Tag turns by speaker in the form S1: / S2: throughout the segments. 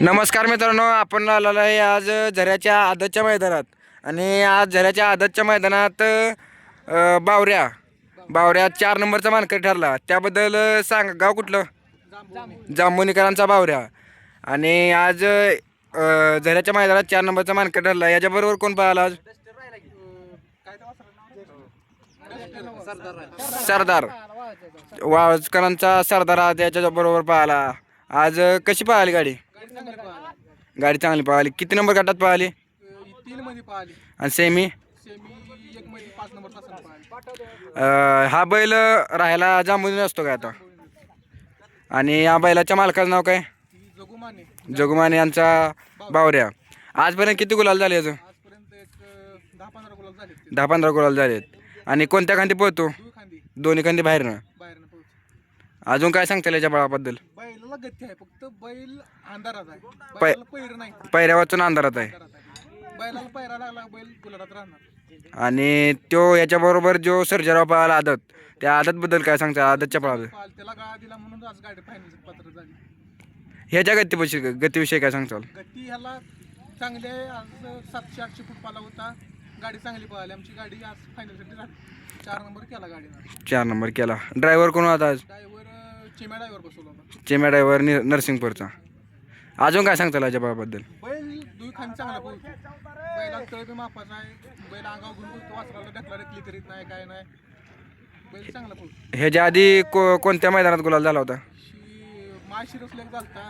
S1: नमस्कार मित्रांनो आपण आलेलो आहे आज झऱ्याच्या आदतच्या मैदानात. आणि आज झऱ्याच्या आदतच्या मैदानात बावऱ्या. बावऱ्या चार नंबरचा मानकरी ठरला. त्याबद्दल सांग गाव कुठलं? जांभुनीकरांचा बावऱ्या. आणि आज झऱ्याच्या मैदानात चार नंबरचा मानकरी ठरला. याच्याबरोबर कोण पाहिला आज? सरदार. वाळकरांचा सरदार आज याच्याबरोबर पाहिला. आज कशी पाहिली गाडी? गाडी चांगली पाहिली किती नंबर गटात पाहिली
S2: तीन मध्ये पाहिली
S1: आणि सेमी
S2: सेमी एक मध्ये पाच नंबर
S1: अं, हा बैल राहायला जांभून असतो काय आता? आणि या बैलाच्या मालकाचं नाव काय?
S2: ती जगुमाने
S1: जगुमाने यांचा बावऱ्या. आजपर्यंत किती गुलाल झाले याचं
S2: आजपर्यंत एक अं, दहा पंधरा गुलाब झाले ते
S1: दहा पंधरा गुलाल झालेत. आणि कोणत्या खांदी पळतो?
S2: दुई खांदी
S1: दोन्ही खांदी बाहेरनं.
S2: बाहेरनं पोहोच
S1: अजून काय सांगता याच्या बाळाबद्दल?
S2: बैलाला गती आहे फक्त बैल अंधारात आहे. बैलाला पैर नाही.
S1: वाचून अंधारात आहे.
S2: अंधारात आहे. बैलाला पैरा लागला बैल गुलाबात राहणार.
S1: आणि तो याच्याबरोबर जो सर्जराव पाहिला आदत त्या आदतबद्दल काय सांगता? आदतच्या
S2: पाल त्याला गाळा दिला म्हणून आज गाडी फायनलची पात्र झाली.
S1: ह्याच्या गतीविषयी गतीविषयी काय सांगताल?
S2: गती ह्याला चांगली आहे. आज सातशे आठशे फूट पाला होता. गाडी चांगली पळाली. आमची गाडी आज फायनलसाठी झाली. चार नंबर केला गाडीनं.
S1: चार नंबर केला. ड्रायव्हर कोण होता आज?
S2: ड्रायव्हर चिम्या ड्रायव्हर बसवला होता.
S1: चेम्या ड्रायव्हर नि नरसिंगपूरचा अजून काय सांगता
S2: बैल दुई खान चांगला बोलतो बैला तळ बी मापाचा आहे. बैल अंगावर घेऊन बोलतो वासराला ढकला ढकली करीत नाही काय नाही. बैल चांगला बोलतो
S1: ह्याच्या आधी को कोणत्या मैदानात गुलाल झाला होता?
S2: एक झालता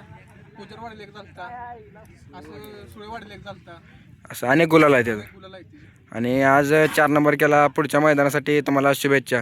S2: असं झालता.
S1: असं अनेक गुलाल आहे त्याचं. आणि आज चार नंबर केला पुढच्या मैदानासाठी तुम्हाला शुभेच्छा.